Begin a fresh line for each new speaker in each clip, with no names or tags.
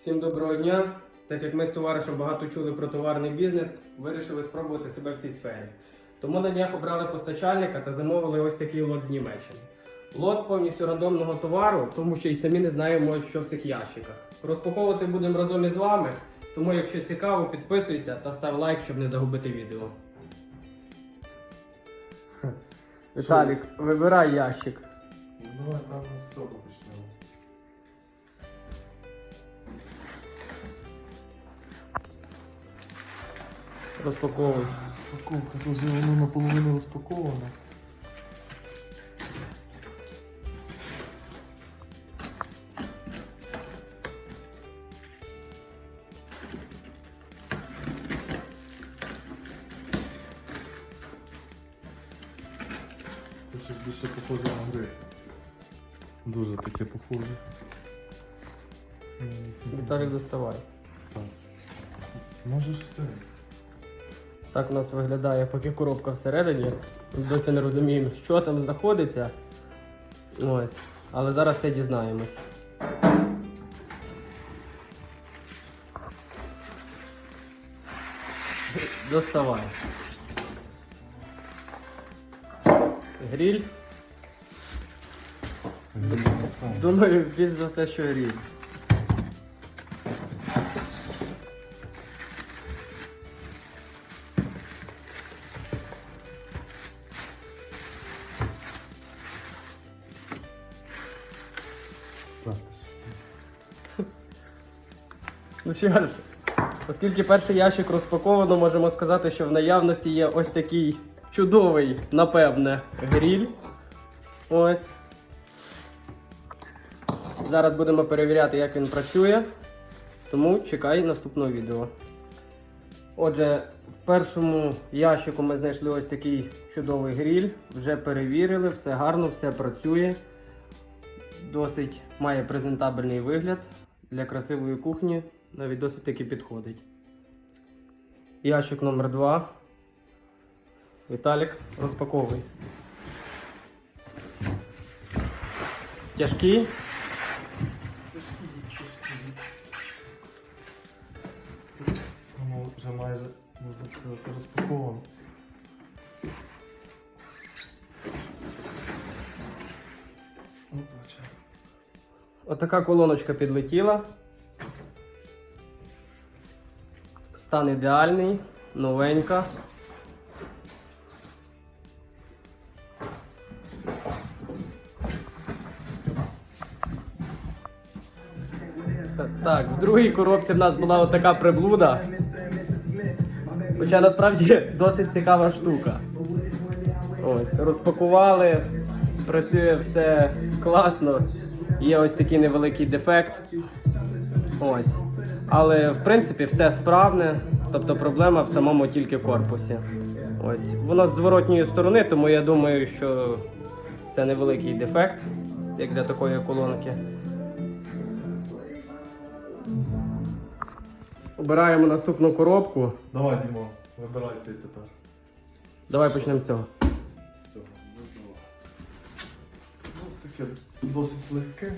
Всім доброго дня! Так як ми з товаришем багато чули про товарний бізнес, вирішили спробувати себе в цій сфері. Тому на днях обрали постачальника та замовили ось такий лот з Німеччини. Лот повністю рандомного товару, тому що і самі не знаємо, що в цих ящиках. Розпаковувати будемо разом із вами, тому якщо цікаво, підписуйся та став лайк, щоб не загубити відео. Віталік, вибирай ящик.
Ну, давай з цього почнемо.
Розпаковуй.
Розпаковка, тут вже воно наполовину розпаковано. Це щось більше похоже на гри. Дуже таке похоже.
Віталік, доставай.
Так. Можеш все.
Так у нас виглядає поки коробка всередині. Досі не розуміємо, що там знаходиться. Ось. Але зараз все дізнаємось. Доставай. Гріль. Думаю, більш за все, що гріль. Ну що ж, оскільки перший ящик розпаковано, можемо сказати, що в наявності є ось такий чудовий, напевне, гріль. Ось. Зараз будемо перевіряти, як він працює. Тому чекай наступного відео. Отже, в першому ящику ми знайшли ось такий чудовий гріль. Вже перевірили, все гарно, все працює. Досить має презентабельний вигляд для красивої кухні. Навіть досить таки підходить. Ящик номер 2. Віталік, розпаковуй. Тяжкий.
Вже майже, можна сказати, розпаковано.
Отака колоночка підлетіла. Стан ідеальний, новенька. Так, в другій коробці в нас була отака приблуда. Хоча насправді досить цікава штука. Ось, розпакували, працює все класно. Є ось такий невеликий дефект. Ось. Але в принципі все справне, тобто проблема в самому тільки корпусі. Ось. Воно з зворотньої сторони, тому я думаю, що це невеликий дефект, як для такої колонки. Обираємо наступну коробку.
Давай, Дімо, вибирай ти тепер.
Давай почнемо з цього.
З Ну, таке досить легке.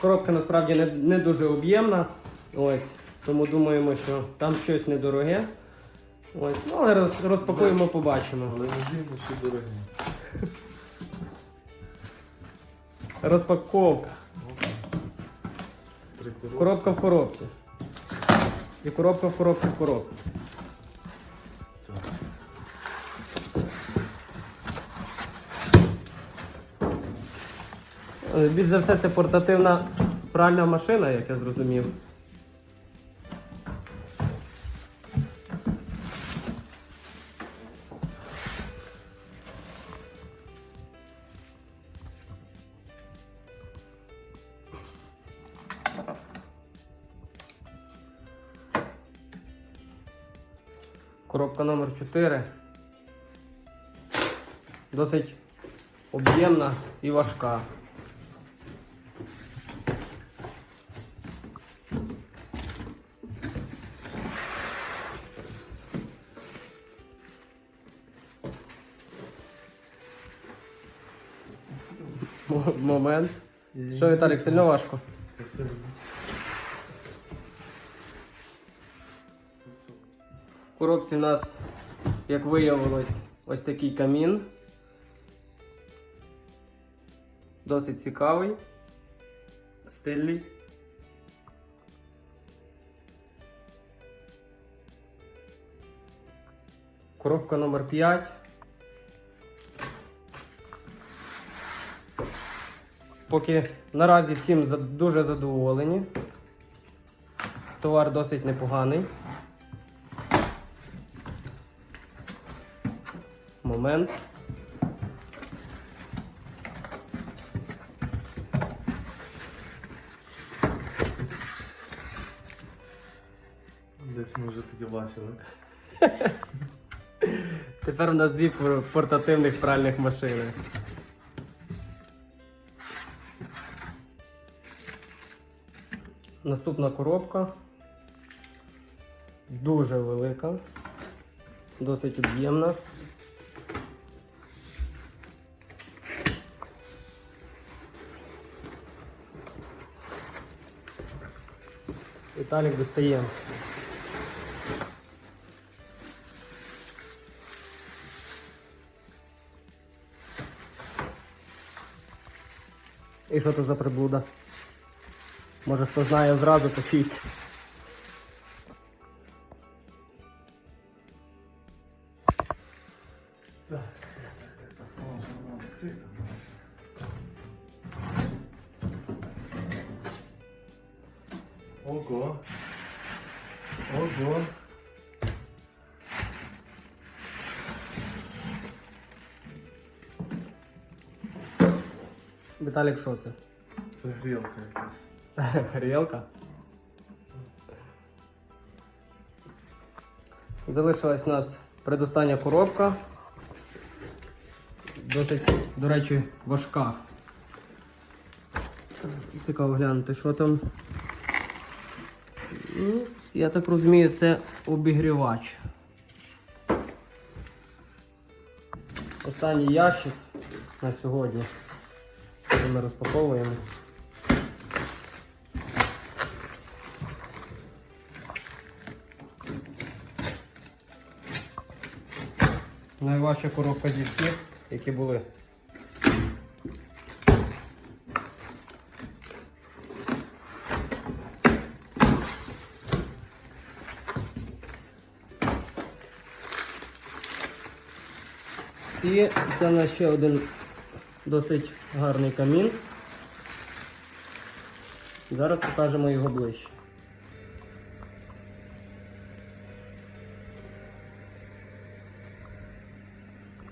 Коробка насправді не, не дуже об'ємна. Ось. Тому думаємо, що там щось недороге. Ось. Ну, але роз, розпакуємо, побачимо.
Але не дивно, що дорогі.
Розпаковка. Коробка в коробці. І коробка в коробці в коробці. Більш за все, це портативна пральна машина, як я зрозумів. Коробка номер 4. Досить об'ємна і важка. Момент. Що, Віталік, сильно важко? В коробці у нас, як виявилось, ось такий камін. Досить цікавий, стильний. Коробка номер 5. Поки наразі всім дуже задоволені. Товар досить непоганий. Момент.
Десь ми вже тоді бачили.
Тепер у нас дві портативних пральних машини. Наступна коробка. Дуже велика, досить об'ємна. Віталік достає. І що це за приблуда? Може хто знає зразу пишіть.
Ого. Ого.
Віталік, що це?
Це грілка якась.
Грілка. Залишилась у нас предостання коробка. Досить, до речі, важка. Цікаво глянути, що там. Ну, я так розумію, це обігрівач. Останній ящик на сьогодні. Ми розпаковуємо. Найважча коробка зі всіх, які були. І це у нас ще один досить гарний камін. Зараз покажемо його ближче.